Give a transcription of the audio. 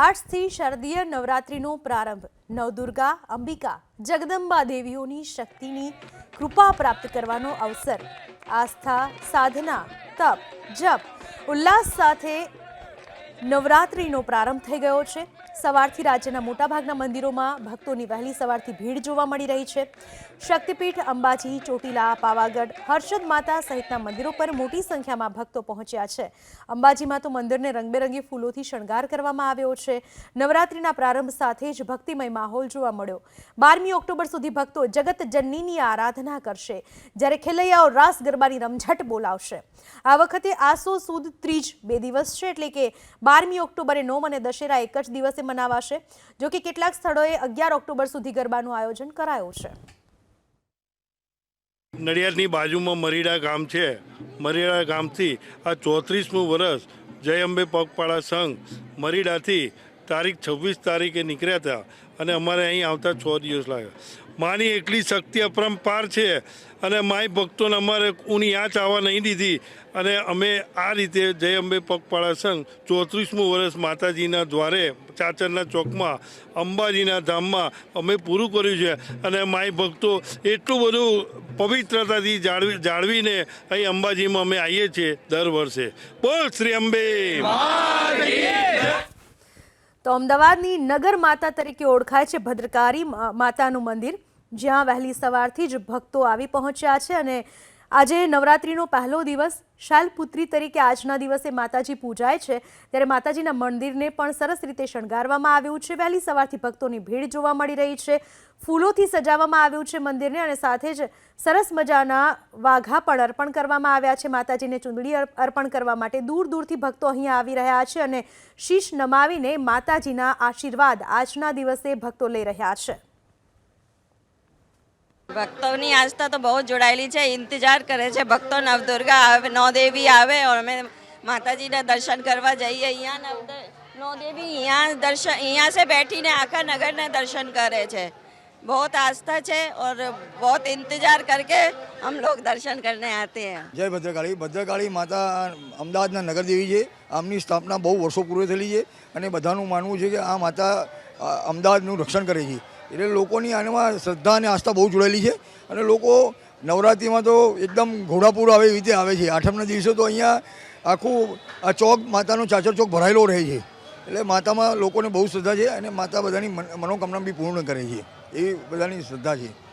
આજથી શારદીય નવરાત્રિનો પ્રારંભ. નવદુર્ગા, અંબિકા, જગદંબા દેવીઓની શક્તિની કૃપા પ્રાપ્ત કરવાનો અવસર. આસ્થા, સાધના, તપ, જપ, ઉલ્લાસ સાથે નવરાત્રિનો પ્રારંભ થઈ ગયો છે. સવારથી રાજ્યના મોટાભાગના મંદિરોમાં ભક્તોની વહેલી સવારથી ભીડ જોવા મળી રહી છે. શક્તિપીઠ, અંબાજી, ચોટીલા, પાવાગઢ, હર્ષદ માતા સહિતના મંદિરો પર મોટી સંખ્યામાં ભક્તો પહોંચ્યા છે. અંબાજીમાં તો મંદિરને રંગબેરંગી ફૂલોથી શણગાર કરવામાં આવ્યો છે. નવરાત્રિના પ્રારંભ સાથે જ ભક્તિમય માહોલ જોવા મળ્યો. બારમી ઓક્ટોબર સુધી ભક્તો જગત જનનીની આરાધના કરશે, જ્યારે ખેલૈયાઓ રાસ ગરબાની રમઝટ બોલાવશે. આ વખતે આસો સુદ ત્રીજ બે દિવસ છે, એટલે કે બારમી ઓક્ટોબરે નોમ અને દશેરા એક જ દિવસે મનાવાશે, જો કે કેટલાક સ્થળોએ અગિયાર ઓક્ટોબર સુધી ગરબાનું આયોજન કરાયું છે. નડિયાદની બાજુમાં મરીડા ગામ છે. મરીડા ગામથી આ ચોત્રીસમું વર્ષ જય અંબે પગપાળા સંઘ મરીડાથી તારીખ છવ્વીસ તારીખે નીકળ્યા હતા. અને અમારે અહીં આવતા છ દિવસ લાગ્યા માની એટલી શક્તિ અપરંપાર છે અને માય ભક્તોને અમારે ઊની આંચ આવવા નહીં દીધી. અને અમે આ રીતે જય અંબે પગપાળા સંઘ ચોત્રીસમું વર્ષ માતાજીના દ્વારે, ચાચરના ચોકમાં, અંબાજીના ધામમાં અમે પૂરું કર્યું છે. અને માય ભક્તો એટલું બધું પવિત્રતાથી જાળવી, જાળવીને અહીં અંબાજીમાં અમે આવીએ છીએ દર વર્ષે. બોલ શ્રી અંબે. તો અમદાવાદની નગર માતા તરીકે ઓળખાય છે ભદ્રકારી માતાનું મંદિર, જ્યાં વહેલી સવારથી જ ભક્તો આવી પહોંચ્યા છે અને આજે નવરાત્રિનો પહેલો દિવસ શૈલપુત્રી તરીકે આજના દિવસે માતાજી પૂજાય છે. ત્યારે માતાજીના મંદિરને પણ સરસ રીતે શણગારવામાં આવ્યું છે. વહેલી સવારથી ભક્તોની ભીડ જોવા મળી રહી છે. ફૂલોથી સજાવવામાં આવ્યું છે મંદિરને અને સાથે જ સરસ મજાના વાઘા પણ અર્પણ કરવામાં આવ્યા છે. માતાજીને ચૂંદડી અર્પ- અર્પણ કરવા માટે દૂર દૂરથી ભક્તો અહીંયા આવી રહ્યા છે અને શીશ નમાવીને માતાજીના આશીર્વાદ આજના દિવસે ભક્તો લઈ રહ્યા છે. ભક્તોની આસ્થા તો બહુ જ જોડાયેલી છે ઇંતજાર કરે છે ભક્તો નવદુર્ગા આવે નવદેવી આવે और અમે માતાજીના દર્શન કરવા જઈએ અહીંયા નવ નવદેવી અહીંયા દર્શન અહીંયા से બેઠીને આખા નગરને દર્શન કરે છે बहुत आस्था છે और बहुत इंतजार करके हम लोग दर्शन करने आते हैं જય ભદ્રકાળી ભદ્રકાળી માતા અમદાવાદના નગરદેવી છે આમની સ્થાપના બહુ વર્ષો પૂર્વે થયેલી છે અને બધાનું માનવું છે કે આ માતા અ, અમદાવાદનું રક્ષણ કરે છે એટલે લોકોની આનામાં શ્રદ્ધા અને આસ્થા બહુ જોડાયેલી છે. અને લોકો નવરાત્રિમાં તો એકદમ ઘોડાપૂર આવે એવી રીતે આવે છે. આઠમના દિવસે તો અહીંયા આખું આ ચોક, માતાનો ચાચર ચોક ભરાયેલો રહે છે. એટલે માતામાં લોકોને બહુ શ્રદ્ધા છે અને માતા બધાની મન- મનોકામના બી પૂર્ણ કરે છે. એવી બધાની શ્રદ્ધા છે.